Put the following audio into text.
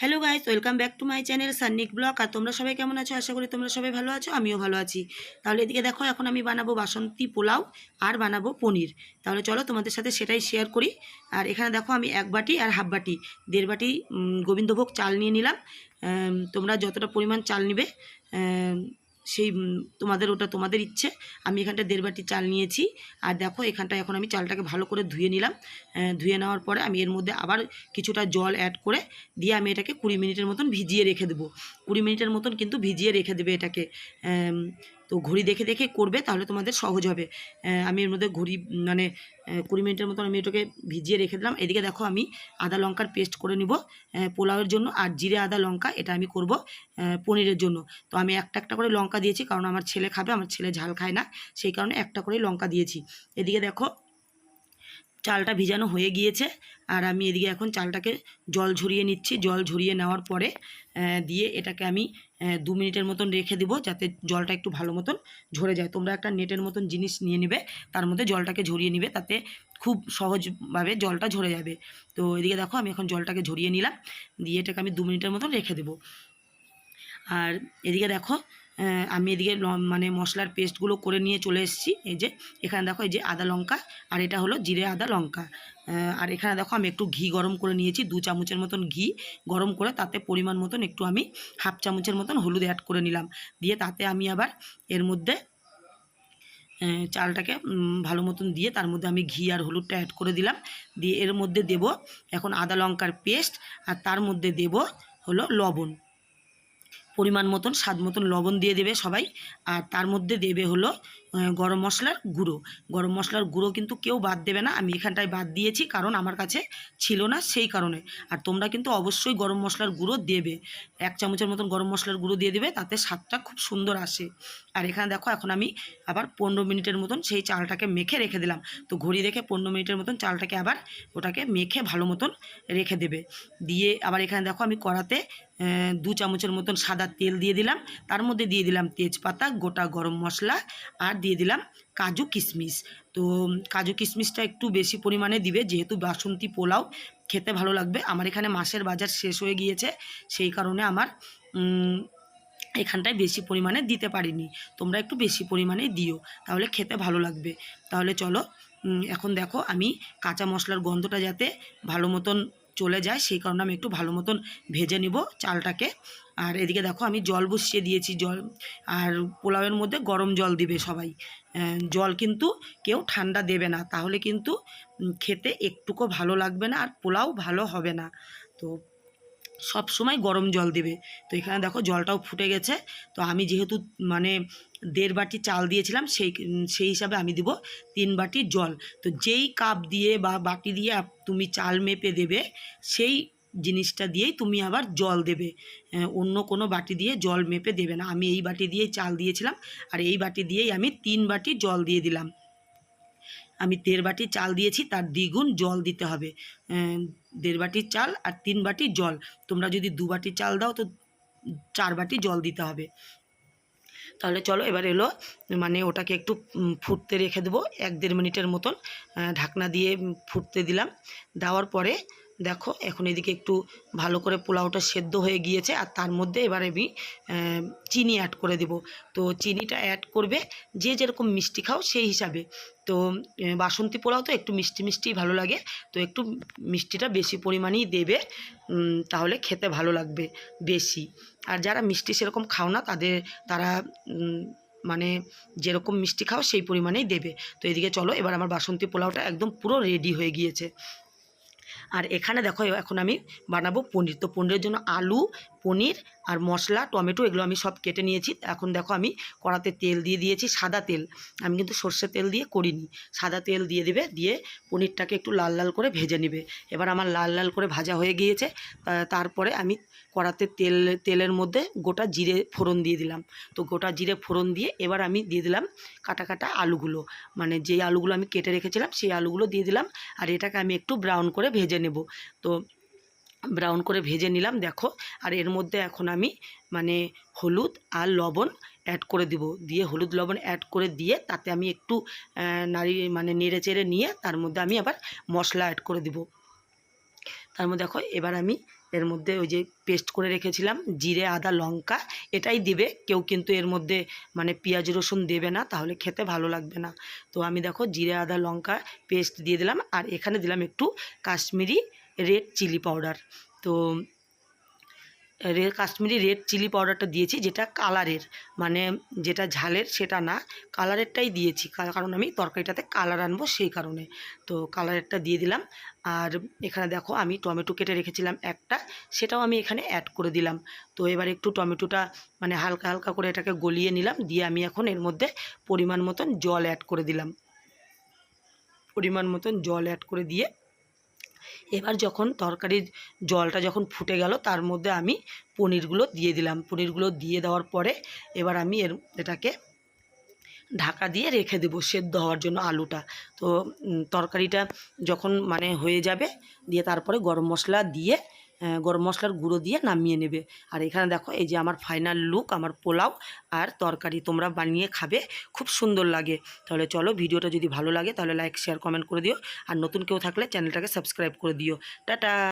Hello guys welcome back to my channel Sannik vlog আর তোমরা সবাই কেমন আছো? আশা করি তোমরা সবাই ভালো আছো, আমিও ভালো আছি। তাহলে এদিকে দেখো, এখন আমি বানাবো বাসন্তী পোলাও আর বানাবো পনির। তাহলে চলো তোমাদের সাথে সেটাই শেয়ার করি। আর এখানে দেখো আমি এক বাটি আর হাফ বাটি, দেড় বাটি গোবিন্দভোগ চাল নিয়ে নিলাম। তোমরা যতটা পরিমাণ চাল নিবে সেই তোমাদের ওটা তোমাদের ইচ্ছে। আমি এখানটা দেড় বাটি চাল নিয়েছি। আর দেখো এখানটা এখন আমি চালটাকে ভালো করে ধুয়ে নিলাম। ধুয়ে নেওয়ার পরে আমি এর মধ্যে আবার কিছুটা জল অ্যাড করে দিয়ে আমি এটাকে কুড়ি মিনিটের মতন ভিজিয়ে রেখে দেবো। কুড়ি মিনিটের মতন কিন্তু ভিজিয়ে রেখে দেবে এটাকে। তো ঘড়ি দেখে দেখে করবে, তাহলে তোমাদের সহজ হবে। আমি এর মধ্যে ঘড়ি মানে কুড়ি মিনিটের মতন আমি এটাকে ভিজিয়ে রেখে দিলাম। এদিকে দেখো আমি আদা লঙ্কার পেস্ট করে নিব পোলাওয়ের জন্য, আর জিরে আদা লঙ্কা, এটা আমি করব পনিরের জন্য। তো আমি একটা একটা করে লঙ্কা দিয়েছি, কারণ আমার ছেলে খাবে, আমার ছেলে ঝাল খায় না, সেই কারণে একটা করে লঙ্কা দিয়েছি। এদিকে দেখো, চালটা ভিজানো হয়ে গিয়েছে আর আমি এদিকে এখন চালটাকে জল ঝরিয়ে নিচ্ছি। জল ঝরিয়ে নেওয়ার পরে দিয়ে এটাকে আমি দু মিনিটের মতন রেখে দেবো যাতে জলটা একটু ভালো মতন ঝরে যায়। তোমরা একটা নেটের মতন জিনিস নিয়ে নেবে, তার মধ্যে জলটাকে ঝরিয়ে নিবে তাতে খুব সহজভাবে জলটা ঝরে যাবে। তো এদিকে দেখো আমি এখন জলটাকে ঝরিয়ে নিলাম, দিয়ে এটাকে আমি দু মিনিটের মতন রেখে দেবো। আর এদিকে দেখো আমি এদিকে মানে মশলার পেস্টগুলো করে নিয়ে চলে এসেছি। এই যে, এখানে দেখো এই যে আদা লঙ্কা, আর এটা হলো জিরে আদা লঙ্কা। আর এখানে দেখো আমি একটু ঘি গরম করে নিয়েছি, দু চামচের মতন ঘি গরম করে তাতে পরিমাণ মতন একটু আমি হাফ চামচের মতন হলুদ অ্যাড করে নিলাম। দিয়ে তাতে আমি আবার এর মধ্যে চালটাকে ভালো মতন দিয়ে তার মধ্যে আমি ঘি আর হলুদটা অ্যাড করে দিলাম। দিয়ে এর মধ্যে দেব এখন আদা লঙ্কার পেস্ট, আর তার মধ্যে দেব হলো লবণ। পরিমাণ মতন স্বাদ মতন লবণ দিয়ে দেবে সবাই। আর তার মধ্যে দেবে হলো গরম মশলার গুঁড়ো। গরম মশলার গুঁড়ো কিন্তু কেউ বাদ দেবে না। আমি এখানটায় বাদ দিয়েছি, কারণ আমার কাছে ছিল না সেই কারণে। আর তোমরা কিন্তু অবশ্যই গরম মশলার গুঁড়ো দেবে। এক চামচের মতন গরম মশলার গুঁড়ো দিয়ে দেবে, তাতে স্বাদটা খুব সুন্দর আসে। আর এখানে দেখো, এখন আমি আবার পনেরো মিনিটের মতন সেই চালটাকে মেখে রেখে দিলাম। তো ঘড়ি দেখে পনেরো মিনিটের মতন চালটাকে আবার ওটাকে মেখে ভালো মতন রেখে দেবে। দিয়ে আবার এখানে দেখো, আমি কড়াতে দু চামচের মতন সাদা তেল দিয়ে দিলাম। তার মধ্যে দিয়ে দিলাম তেজপাতা, গোটা গরম মশলা, আর দিয়ে দিলাম কাজু কিশমিশ তো কাজু কিশমিশটা একটু বেশি পরিমাণে দিবে, যেহেতু বাসন্তী পোলাও খেতে ভালো লাগবে। আমার এখানে মাসের বাজার শেষ হয়ে গিয়েছে, সেই কারণে আমার এখানটায় বেশি পরিমাণে দিতে পারিনি। তোমরা একটু বেশি পরিমাণে দিও, তাহলে খেতে ভালো লাগবে। তাহলে চলো এখন দেখো আমি কাঁচা মশলার গন্ধটা যাতে ভালো মতন চলে যায়, সেই কারণে আমি একটু ভালো মতন ভেজে নিব চালটাকে। আর এদিকে দেখো আমি জল বসিয়ে দিয়েছি, জল, আর পোলাওয়ের মধ্যে গরম জল দিবে সবাই। জল কিন্তু কেউ ঠান্ডা দেবে না, তাহলে কিন্তু খেতে একটুকু ভালো লাগবে না আর পোলাও ভালো হবে না। তো সব সময় গরম জল দেবে। তো এখানে দেখো জলটাও ফুটে গেছে। তো আমি যেহেতু মানে দেড় বাটি চাল দিয়েছিলাম, সেই সেই হিসাবে আমি দিব তিন বাটি জল। তো যেই কাপ দিয়ে বা বাটি দিয়ে তুমি চাল মেপে দেবে, সেই জিনিসটা দিয়েই তুমি আবার জল দেবে। অন্য কোনো বাটি দিয়ে জল মেপে দেবে না। আমি এই বাটি দিয়েই চাল দিয়েছিলাম, আর এই বাটি দিয়েই আমি তিন বাটি জল দিয়ে দিলাম। আমি দেড় বাটি চাল দিয়েছি, তার দ্বিগুণ জল দিতে হবে। দেড় বাটি চাল আর তিন বাটি জল। তোমরা যদি দু বাটি চাল দাও, তো চার বাটি জল দিতে হবে। তাহলে চলো এবার এলো মানে ওটাকে একটু ফুটতে রেখে দেবো, এক দেড় মিনিটের মতন ঢাকনা দিয়ে ফুটতে দিলাম। দেওয়ার পরে দেখো, এখন এদিকে একটু ভালো করে পোলাওটা সেদ্ধ হয়ে গিয়েছে আর তার মধ্যে এবার আমি চিনি অ্যাড করে দেব। তো চিনিটা অ্যাড করবে, যে যেরকম মিষ্টি খাও সেই হিসাবে। তো বাসন্তী পোলাও তো একটু মিষ্টি মিষ্টি ভালো লাগে, তো একটু মিষ্টিটা বেশি পরিমাণেই দেবে তাহলে খেতে ভালো লাগবে বেশি। আর যারা মিষ্টি সেরকম খাও না, তাদের, তারা মানে যেরকম মিষ্টি খাও সেই পরিমাণেই দেবে। তো এদিকে চলো, এবার আমার বাসন্তী পোলাওটা একদম পুরো রেডি হয়ে গিয়েছে। আর এখানে দেখো এখন আমি বানাবো পনির। তো পনিরের জন্য আলু পনির আর মশলা, টমেটো এগুলো আমি সব কেটে নিয়েছি। এখন দেখো আমি কড়াতে তেল দিয়ে দিয়েছি সাদা তেল। আমি কিন্তু সর্ষে তেল দিয়ে করিনি। সাদা তেল দিয়ে দেবে, দিয়ে পনিরটাকে একটু লাল লাল করে ভেজে নেবে। এবার আমার লাল লাল করে ভাজা হয়ে গিয়েছে। তারপরে আমি কড়াতে তেল, তেলের মধ্যে গোটা জিরে ফোড়ন দিয়ে দিলাম। তো গোটা জিরে ফোড়ন দিয়ে এবার আমি দিয়ে দিলাম কাটা কাটা আলুগুলো। মানে যেই আলুগুলো আমি কেটে রেখেছিলাম, সেই আলুগুলো দিয়ে দিলাম। আর এটাকে আমি একটু ব্রাউন করে ভেজে নেব। তো ব্রাউন করে ভেজে নিলাম, দেখো। আর এর মধ্যে এখন আমি মানে হলুদ আর লবণ অ্যাড করে দিব। দিয়ে হলুদ, লবণ অ্যাড করে দিয়ে তাতে আমি একটু নাড়ি মানে নেড়ে চেড়ে নিয়ে তার মধ্যে আমি আবার মশলা অ্যাড করে দিব। তার মধ্যে দেখো, এবার আমি এর মধ্যে ওই যে পেস্ট করে রেখেছিলাম, জিরে, আদা, লঙ্কা, এটাই দেবে। কেউ কিন্তু এর মধ্যে মানে পেঁয়াজ, রসুন দেবে না, তাহলে খেতে ভালো লাগবে না। তো আমি দেখো, জিরে, আদা, লঙ্কা পেস্ট দিয়ে দিলাম। আর এখানে দিলাম একটু কাশ্মীরি রেড চিলি পাউডার তো কাশ্মীরি রেড চিলি পাউডারটা দিয়েছি, যেটা কালারের মানে যেটা ঝালের, সেটা না কালারেরটাই দিয়েছি কারণ আমি তরকারিটাতে কালার আনব সেই কারণে। তো কালারেরটা দিয়ে দিলাম, আর এখানে দেখো আমি টমেটো কেটে রেখেছিলাম একটা, সেটাও আমি এখানে অ্যাড করে দিলাম। তো এবার একটু টমেটোটা মানে হালকা হালকা করে এটাকে গলিয়ে নিলাম, দিয়ে আমি এখন এর মধ্যে পরিমাণ মতন জল অ্যাড করে দিলাম। পরিমাণ মতন জল অ্যাড করে দিয়ে এবার যখন তরকারির জলটা যখন ফুটে গেল, তার মধ্যে আমি পনিরগুলো দিয়ে দিলাম। পনিরগুলো দিয়ে দেওয়ার পরে এবার আমি এর এটাকে ঢাকা দিয়ে রেখে দেবো সেদ্ধ হওয়ার জন্য আলুটা। তো তরকারিটা যখন মানে হয়ে যাবে, দিয়ে তারপরে গরম মশলা দিয়ে গরম মশলার গুঁড়ো দিয়ে নামিয়ে নেবে। আর এখানে দেখো, এই যে আমার ফাইনাল লুক আমার পোলাও আর তরকারি তোমরা বানিয়ে খাবে, খুব সুন্দর লাগে। তাহলে চলো ভিডিওটা যদি ভালো লাগে, তাহলে লাইক শেয়ার কমেন্ট করে দিও। আর নতুন কেউ থাকলে চ্যানেলটাকে সাবস্ক্রাইব করে দিও। টাটা!